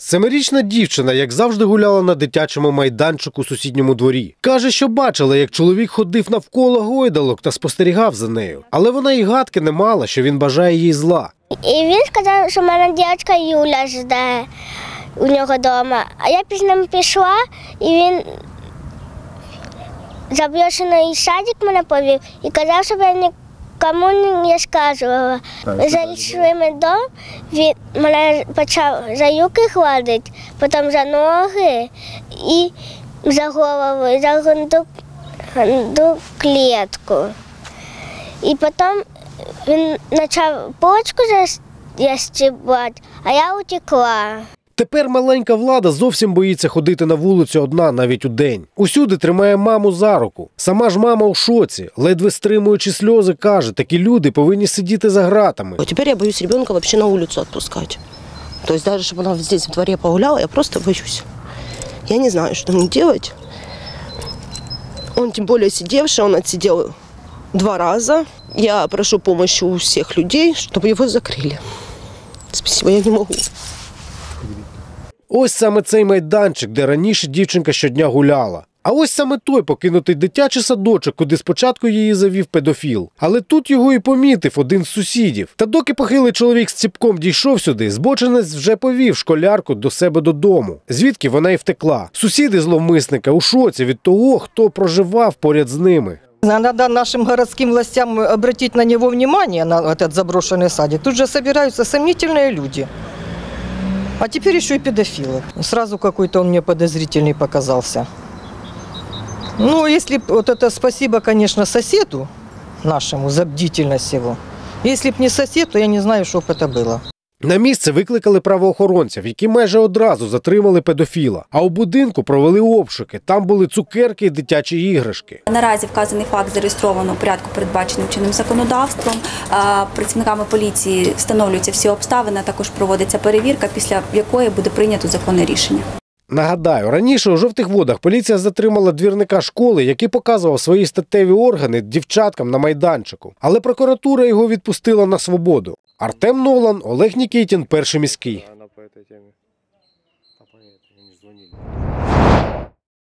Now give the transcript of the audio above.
Семирічна дівчина, як завжди, гуляла на дитячому майданчику у сусідньому дворі. Каже, що бачила, як чоловік ходив навколо гойдалок та спостерігав за нею. Але вона й гадки не мала, що він бажає їй зла. І він сказав, що мене дівчинка Юля жде у нього вдома. А я після ним пішла, і він заброшений садик мене повів і казав, щоб я нікому не розказувала. Ми зайшли ми дом, він мене почав за юки гладити, потім за ноги і за голову, і за грудну клітку. І потім він почав почку ястібати, а я утекла. Тепер маленька влада зовсім боїться ходити на вулицю одна навіть у день. Усюди тримає маму за руку. Сама ж мама у шоці, ледве стримуючи сльози, каже, такі люди повинні сидіти за гратами. А теперь я боюсь ребенка вообще на улицу отпускать. То есть даже чтобы она здесь в дворе погуляла, я просто боюсь. Я не знаю, что мне делать. Он тем более сидевший, он отсидел два раза. Я прошу помощи у всех людей, чтобы его закрыли. Спасибо, я не могу. Ось саме цей майданчик, де раніше дівчинка щодня гуляла. А ось саме той покинутий дитячий садочок, куди спочатку її завів педофіл. Але тут його і помітив один з сусідів. Та доки похилий чоловік з ціпком дійшов сюди, збочинець вже повів школярку до себе додому, звідки вона й втекла. Сусіди зловмисника у шоці від того, хто проживав поряд з ними. Надо нашим городским властям обратить на него внимание, на этот заброшенный садик. Тут же собираются сомнительные люди. А теперь еще и педофилы. Сразу какой-то он мне подозрительный показался. Ну, если вот это спасибо, конечно, соседу нашему за бдительность его. Если б не сосед, то я не знаю, что бы это было. На місце викликали правоохоронців, які майже одразу затримали педофіла. А у будинку провели обшуки. Там були цукерки і дитячі іграшки. Наразі вказаний факт зареєстровано у порядку, передбаченим чинним законодавством. Працівниками поліції встановлюються всі обставини, також проводиться перевірка, після якої буде прийнято законне рішення. Нагадаю, раніше у жовтих водах поліція затримала двірника школи, який показував свої статеві органи дівчаткам на майданчику. Але прокуратура його відпустила на свободу. Артем Нолан, Олег Нікітін, перший міський.